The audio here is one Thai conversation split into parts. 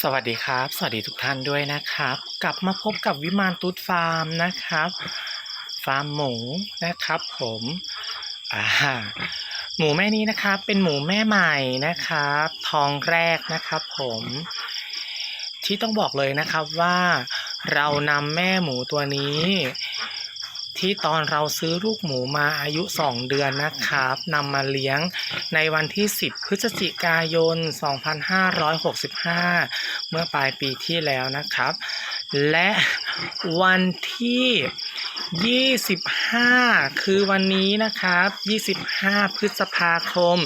สวัสดีครับ สวัสดีทุกท่านด้วยนะครับ กลับมาพบกับวิมานตูดฟาร์มนะครับ ฟาร์มหมูนะครับ ผมอ่าหมูแม่นี้นะครับ เป็นหมูแม่ใหม่นะครับ ทองแรกนะครับ ผม ที่ต้องบอกเลยนะครับว่าเรานำแม่หมูตัวนี้ ที่ตอนเราซื้อลูกหมูมาอายุ 2 เดือนนะครับนำมาเลี้ยงในวันที่ 10 พฤศจิกายน 2565 เมื่อปลายปีที่แล้วนะครับ และวันที่ 25 คือวันนี้นะครับ 25 พฤษภาคม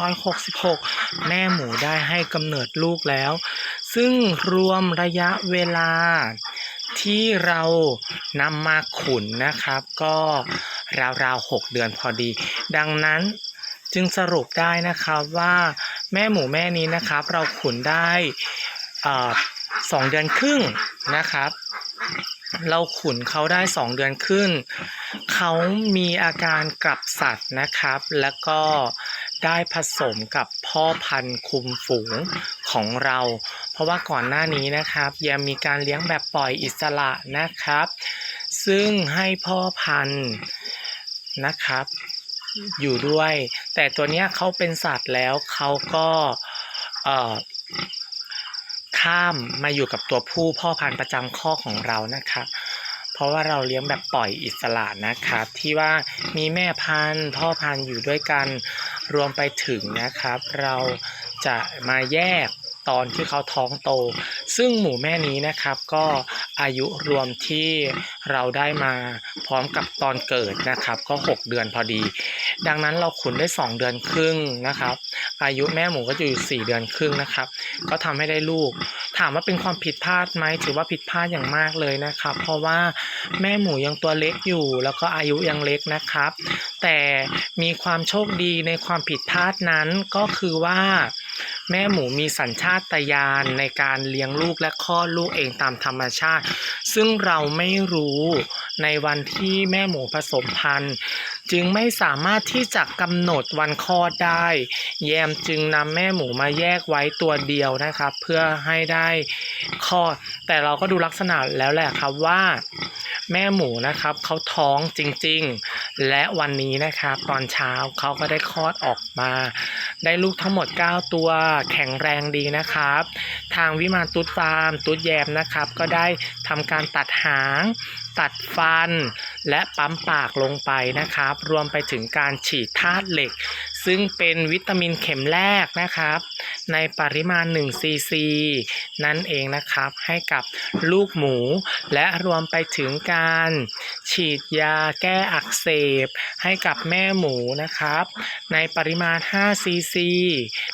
2566 แม่หมูได้ให้กำเนิดลูกแล้ว ซึ่งรวมระยะเวลาที่เรานำมาขุนนะครับ ก็ราวๆ 6 เดือนพอดี ดังนั้นจึงสรุปได้นะครับว่าแม่หมูแม่นี้นะครับ เราขุนได้สองเดือนครึ่งนะครับ เราขุนเขาได้สองเดือนครึ่งเขามีอาการกลับสัตว์นะครับ แล้วก็ได้ผสมกับพ่อพันธุ์คุมฝูงของเรา ราะว่าก่อนหน้านี้นะครับยังมีการเลี้ยงแบบปล่อยอิสระนะครับ ซึ่งให้พ่อพันธุ์นะครับ อยู่ด้วย แต่ตัวเนี้ยเขาเป็นสัตว์แล้วเขาก็เอ่อข้ามมาอยู่กับตัวผู้พ่อพันธุ์ประจำข้อของเรานะครับ เพราะว่าเราเลี้ยงแบบปล่อยอิสระนะครับ ที่ว่ามีแม่พันธุ์ พ่อพันธุ์อยู่ด้วยกันรวมไปถึงนะครับ เราจะมาแยก ตอนที่เขาท้องโต ซึ่งหมูแม่นี้นะครับก็อายุรวมที่เราได้มาพร้อมกับตอนเกิดนะครับ ก็ 6 เดือนพอดี ดังนั้นเราขุนได้ 2 เดือนครึ่งนะครับ อายุแม่หมูก็จะอยู่ 4 เดือนครึ่งนะครับ ก็ทำให้ได้ลูก ถามว่าเป็นความผิดพลาดไหมถือว่าผิดพลาดอย่างมากเลยนะครับ เพราะว่าแม่หมูยังตัวเล็กอยู่ แล้วก็อายุยังเล็กนะครับ แต่มีความโชคดีในความผิดพลาดนั้นก็คือว่า แม่หมูมีสัญชาตญาณในการเลี้ยงลูกและคลอดลูกเองตามธรรมชาติ ซึ่งเราไม่รู้ในวันที่แม่หมูผสมพันธุ์ จึงไม่สามารถที่จะกำหนดวันคลอดได้ แยมจึงนำแม่หมูมาแยกไว้ตัวเดียวนะครับ เพื่อให้ได้คลอด แต่เราก็ดูลักษณะแล้วแหละครับว่า แม่หมูนะครับเขาท้องจริง ๆ และวันนี้นะครับ ตอนเช้าเขาก็ได้คลอดออกมา ได้ลูกทั้งหมด 9 ตัวแข็งแรงดีนะครับ ทางวิมานตุ๊ดฟาร์มตุ๊ดแยมนะครับ ก็ได้ทำการตัดหาง ตัดฟัน และปั๊มปากลงไปนะครับ รวมไปถึงการฉีดธาตุเหล็ก ซึ่งเป็นวิตามินเข็มแรกนะครับ ในปริมาณ1ซีซีนั่นเองนะครับให้กับลูกหมู และรวมไปถึงการฉีดยาแก้อักเสบ ให้กับแม่หมูนะครับ ในปริมาณ5ซีซี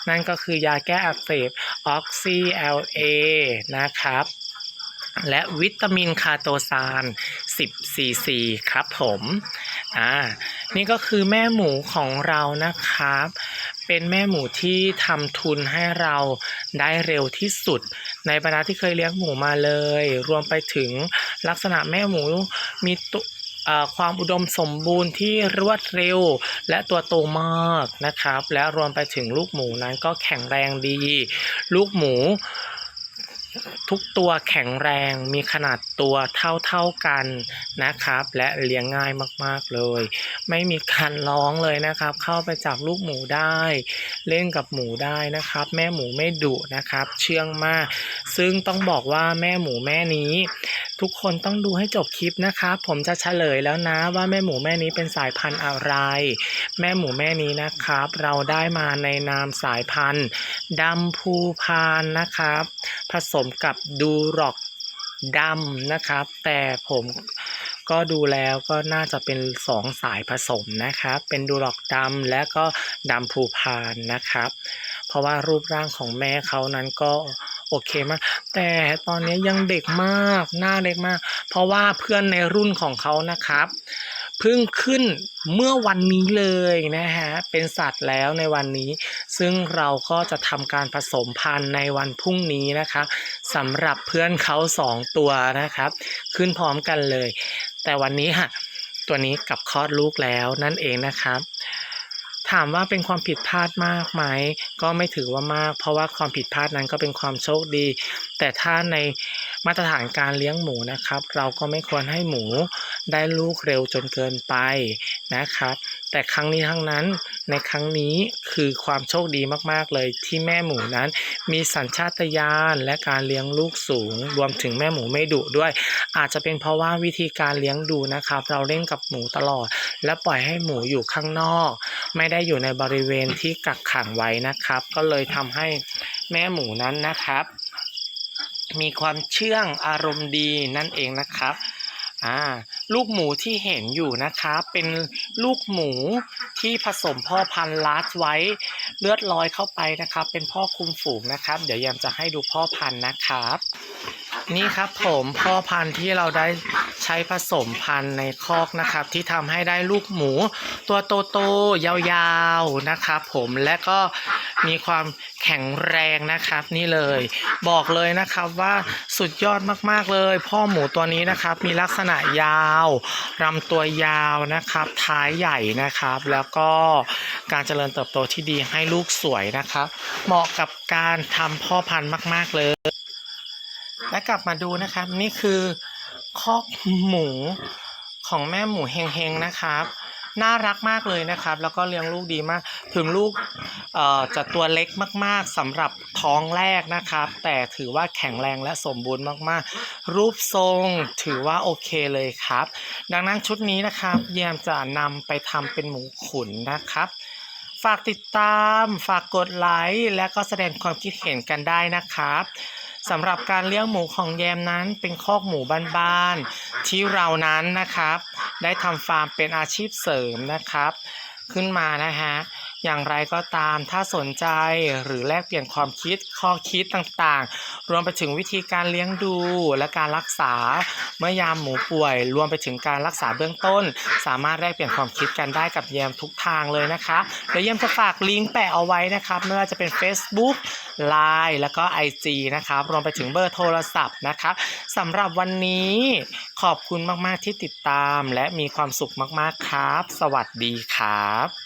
นั่นก็คือยาแก้อักเสบออกซิเอลเอนะครับและวิตามินคาโตซาน10ซีซีครับผม อ่านี่ก็คือแม่หมูของเรานะครับ เป็นแม่หมูที่ทำทุนให้เราได้เร็วที่สุด ในบรรดาที่เคยเลี้ยงหมูมาเลย รวมไปถึงลักษณะแม่หมูมีตุความอุดมสมบูรณ์ที่รวดเร็วและตัวโตมากนะครับ และรวมไปถึงลูกหมูนั้นก็แข็งแรงดี ลูกหมู ทุกตัวแข็งแรงมีขนาดตัวเท่าๆกันนะครับ และเลี้ยงง่ายมากๆเลย ไม่มีการร้องเลยนะครับ เข้าไปจับลูกหมูได้ เล่นกับหมูได้นะครับ แม่หมูไม่ดุนะครับ เชื่องมาก ซึ่งต้องบอกว่าแม่หมูแม่นี้ ทุกคนต้องดูให้จบคลิปนะครับผมจะเฉลยแล้วนะว่าแม่หมูแม่นี้เป็นสายพันธุ์อะไร แม่หมูแม่นี้นะครับ เราได้มาในนามสายพันธุ์ดำภูพานนะครับ ผสมกับดูรอกดำนะครับ แต่ผมก็ดูแล้วก็น่าจะเป็นสองสายผสมนะครับ เป็นดูรอกดำและก็ดำภูพานนะครับ เพราะว่ารูปร่างของแม่เขานั้นก็ โอเคมากแต่ตอนนี้ยังเด็กมากหน้าเด็กมาก เพราะว่าเพื่อนในรุ่นของเขานะครับเพิ่งขึ้นเมื่อวันนี้เลยนะฮะเป็นสัตว์แล้วในวันนี้ ซึ่งเราก็จะทำการผสมพันธุ์ในวันพรุ่งนี้นะครับสำหรับเพื่อนเขาสองตัวนะครับ ขึ้นพร้อมกันเลย แต่วันนี้ฮะตัวนี้กับคลอดลูกแล้วนั่นเองนะครับ ถามว่าเป็นความผิดพลาดมากไหมก็ไม่ถือว่ามาก เพราะว่าความผิดพลาดนั้นก็เป็นความโชคดี แต่ถ้าในมาตรฐานการเลี้ยงหมูนะครับ เราก็ไม่ควรให้หมู ได้ลูกเร็วจนเกินไปนะครับ แต่ครั้งนี้ทั้งนั้นในครั้งนี้คือความโชคดีมากๆเลยที่แม่หมูนั้น มีสัญชาตญาณและการเลี้ยงลูกสูง รวมถึงแม่หมูไม่ดุด้วย อาจจะเป็นเพราะว่าวิธีการเลี้ยงดูนะครับ เราเล่นกับหมูตลอด และปล่อยให้หมูอยู่ข้างนอก ไม่ได้อยู่ในบริเวณที่กักขังไว้นะครับ ก็เลยทำให้แม่หมูนั้นนะครับ มีความเชื่องอารมณ์ดีนั่นเองนะครับ อ่าลูกหมูที่เห็นอยู่นะคะเป็นลูกหมูที่ผสมพ่อพันธุ์ลาสไว้เลือดลอยเข้าไปนะครับ เป็นพ่อคุมฝูงนะครับ เดี๋ยวยามจะให้ดูพ่อพันธุ์นะครับ นี่ครับผมพ่อพันธุ์ที่เราได้ใช้ผสมพันธุ์ในคอกนะครับ ที่ทำให้ได้ลูกหมู ตัวโตๆยาวๆนะครับผมและก็มีความแข็งแรงนะครับนี่เลย บอกเลยนะครับว่าสุดยอดมากๆเลย พ่อหมูตัวนี้นะครับ มีลักษณะยาวลำตัวยาวนะครับ ท้ายใหญ่นะครับ แล้วก็การเจริญเติบโตที่ดีให้ลูกสวยนะครับ เหมาะกับการทำพ่อพันธุ์มาก ๆเลย กลับมาดูนะครับ นี่คือคอกหมูของแม่หมูเฮงๆนะครับ น่ารักมากเลยนะครับ แล้วก็เลี้ยงลูกดีมาก ถึงลูกจะตัวเล็กมากๆสำหรับท้องแรกนะครับ แต่ถือว่าแข็งแรงและสมบูรณ์มากๆ รูปทรงถือว่าโอเคเลยครับ ดังนั้นชุดนี้นะครับเยมจะนำไปทำเป็นหมูขุนนะครับฝากติดตาม ฝากกดไลค์ และก็แสดงความคิดเห็นกันได้นะครับ สำหรับการเลี้ยงหมูของแยมนั้นเป็นคอกหมูบ้านๆที่เรานั้นนะครับ ได้ทำฟาร์มเป็นอาชีพเสริมนะครับ ขึ้นมานะฮะ อย่างไรก็ตามถ้าสนใจหรือแลกเปลี่ยนความคิดข้อคิดต่างๆ รวมไปถึงวิธีการเลี้ยงดูและการรักษา เมื่อยามหมูป่วย รวมไปถึงการรักษาเบื้องต้น สามารถแลกเปลี่ยนความคิดกันได้กับแยมทุกทางเลยนะคะเดี๋ยวแยมจะฝากลิงก์แปะเอาไว้นะครับไม่ว่าจะเป็น Facebook Line แล้วก็ IG นะครับรวมไปถึงเบอร์โทรศัพท์นะครับสำหรับวันนี้ขอบคุณมากๆที่ติดตาม และมีความสุขมากๆครับ สวัสดีครับ